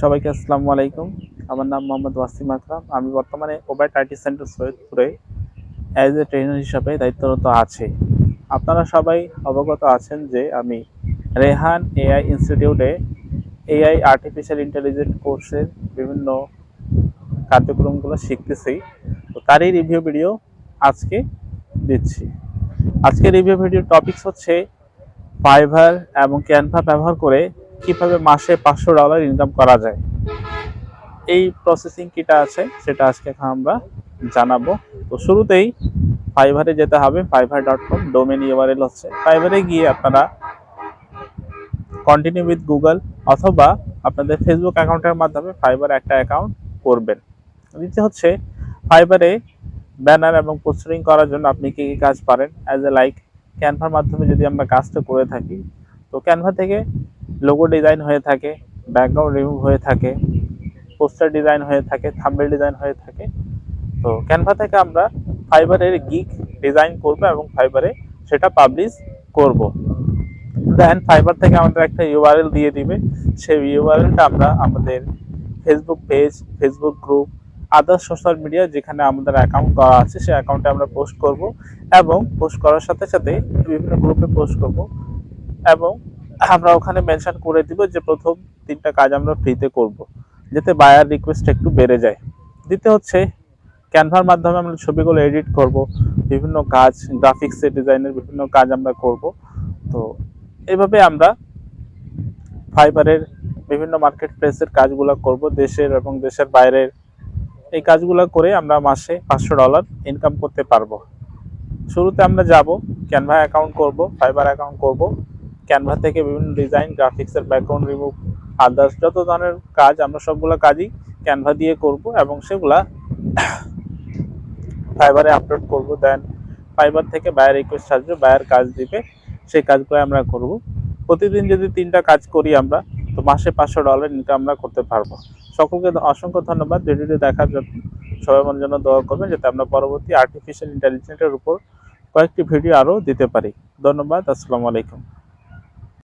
সবাইকে আসসালামু আলাইকুম। আমার নাম মোহাম্মদ ওয়াসিম আকরাম। আমি বর্তমানে ওবাইট আইটি সেন্টার সৈয়দপুরে অ্যাজ এ ট্রেনার হিসাবে দায়িত্বরত আছি। আপনারা সবাই অবগত আছেন যে আমি রেহান এআই ইনস্টিটিউটে এআই আর্টিফিশিয়াল ইন্টেলিজেন্স কোর্সের বিভিন্ন কার্যক্রমগুলো শিখতেছি। তো তারই রিভিউ ভিডিও আজকে দিচ্ছি। আজকে রিভিউ ভিডিও টপিকস হচ্ছে ফাইভার এবং ক্যানভা ব্যবহার করে কীভাবে মাসে পাঁচশো ডলার ইনকাম করা যায়? এই প্রসেসিং কিটা আছে, সেটা আজকে আমরা জানাব। তো শুরুতেই ফাইভারে যেতে হবে Fiverr dot com domain URL হচ্ছে। ফাইভারে গিয়ে আপনারা কন্টিনিউ উইথ গুগল অথবা আপনাদের ফেসবুক অ্যাকাউন্টের মাধ্যমে ফাইবার একটা অ্যাকাউন্ট করবেন। দ্বিতীয় হচ্ছে ফাইবারে ব্যানার এবং পোস্টারিং করার জন্য আপনি কী কী কাজ পারেন? অ্যাজ এ লাইক ক্যানভার মাধ্যমে যদি আমরা কাজটা করে থাকি, তো ক্যানভা থেকে লোগো ডিজাইন হয়ে থাকে ব্যাকগ্রাউন্ড রিমুভ হয়ে থাকে পোস্টার ডিজাইন হয়ে থাকে থাম্বেল ডিজাইন হয়ে থাকে। তো ক্যানভা থেকে আমরা ফাইবারের গিক ডিজাইন করব এবং ফাইবারে সেটা পাবলিশ করব। দেন ফাইবার থেকে আমাদের একটা ইউআরএল দিয়ে দিবে। সেই ইউআরএলটা আমরা আমাদের Facebook page Facebook group others social media যেখানে আমাদের অ্যাকাউন্ট করা আছে, সেই অ্যাকাউন্টে আমরা পোস্ট করব এবং পোস্ট করার সাথে সাথে বিভিন্ন গ্রুপে পোস্ট করব। এবং আমরা ওখানে মেনশন করে দিব যে প্রথম তিনটা কাজ আমরা ফ্রিতে করব, যাতে বায়ার রিকোয়েস্ট একটু বেড়ে যায়। দ্বিতীয় হচ্ছে ক্যানভার মাধ্যমে আমরা ছবিগুলো এডিট করব, বিভিন্ন কাজ গ্রাফিক্সের ডিজাইনের বিভিন্ন কাজ আমরা করব। তো এইভাবে আমরা ফাইবারের বিভিন্ন মার্কেট প্লেসের কাজগুলো করব, দেশের এবং দেশের বাইরের। এই কাজগুলো করে আমরা মাসে পাঁচশো ডলার ইনকাম করতে পারব। শুরুতে আমরা যাব ক্যানভা অ্যাকাউন্ট করব ফাইবার অ্যাকাউন্ট করব। ক্যানভা থেকে বিভিন্ন ডিজাইন গ্রাফিক্সের ব্যাকগ্রাউন্ড রিমুভ আদার্স যত ধরনের কাজ, আমরা সবগুলো কাজই ক্যানভা দিয়ে করব এবং সেগুলা ফাইবারে আপলোড করব। দেন ফাইবার থেকে বায়ার রিকোয়েস্ট আসবে বায়ার কাজ দিবে, সেই কাজগুলো আমরা করব। প্রতিদিন যদি তিনটা কাজ করি আমরা, তো মাসে পাঁচশো ডলার ইনকাম আমরা করতে পারব। সকলকে অসংখ্য ধন্যবাদ। ভিডিওটি দেখার জন্য সবাই মনের জন্য দোয়া করবেন, যাতে আমরা পরবর্তী আর্টিফিশিয়াল ইন্টেলিজেন্সের উপর কয়েকটি ভিডিও আরও দিতে পারি। ধন্যবাদ। আসসালামু আলাইকুম।